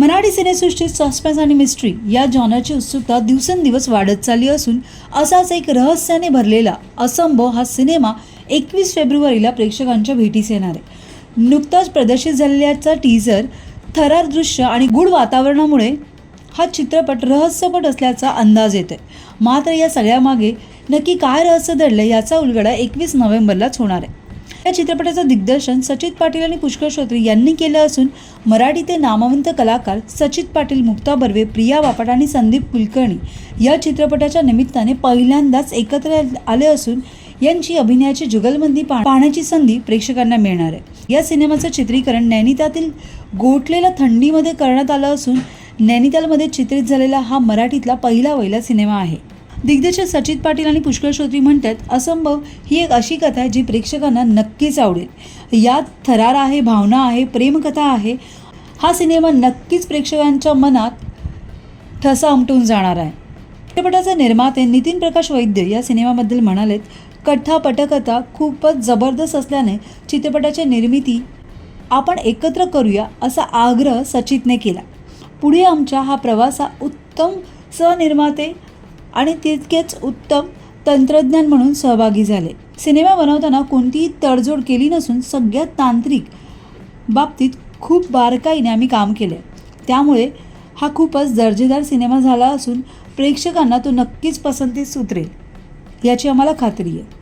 मराठी सिनेसृष्टीत सस्पेन्स आणि मिस्ट्री या जॉनरची उत्सुकता दिवसेंदिवस वाढत चालली असून असाच एक रहस्याने भरलेला असंभव हा सिनेमा एकवीस फेब्रुवारीला प्रेक्षकांच्या भेटीस येणार आहे. नुकताच प्रदर्शित झालेल्याचा टीझर थरार दृश्य आणि गूढ वातावरणामुळे हा चित्रपट रहस्यपट असल्याचा अंदाज येतोय. मात्र या सगळ्यामागे नक्की काय रहस्य दडलं याचा उलगडा एकवीस नोव्हेंबरलाच होणार आहे. या चित्रपटाचं दिग्दर्शन सचित पाटील आणि पुष्कर श्रोत्री यांनी केलं असून मराठीचे नामवंत कलाकार सचित पाटील मुक्ता बर्वे प्रिया बापट आणि संदीप कुलकर्णी या चित्रपटाच्या निमित्ताने पहिल्यांदाच एकत्र आले असून यांची अभिनयाची जुगलबंदी पा- पाहण्याची संधी प्रेक्षकांना मिळणार आहे. या सिनेमाचं चित्रीकरण नैनितातील गोठलेल्या थंडीमध्ये करण्यात आलं असून नैनितालमध्ये चित्रित झालेला हा मराठीतला पहिला वहिला सिनेमा आहे. दिग्दर्शक सचित पाटील आणि पुष्कळ श्रोत्री म्हणतात असंभव ही एक अशी कथा आहे जी प्रेक्षकांना नक्कीच आवडेल. यात थरार आहे भावना आहे प्रेमकथा आहे. हा सिनेमा नक्कीच प्रेक्षकांच्या मनात ठसा उमटून जाणार आहे. चित्रपटाचे निर्माते नितीन प्रकाश वैद्य या सिनेमाबद्दल म्हणालेत कथा पटकथा खूपच जबरदस्त असल्याने चित्रपटाची निर्मिती आपण एकत्र करूया असा आग्रह सचितने केला. पुढे आमच्या हा प्रवास हा उत्तम सहनिर्माते आणि तितकेच उत्तम तंत्रज्ञान म्हणून सहभागी झाले. सिनेमा बनवताना कोणतीही तडजोड केली नसून सगळ्या तांत्रिक बाबतीत खूप बारकाईने आम्ही काम केले. त्यामुळे हा खूपच दर्जेदार सिनेमा झाला असून प्रेक्षकांना तो नक्कीच पसंतीस उतरेल याची आम्हाला खात्री आहे.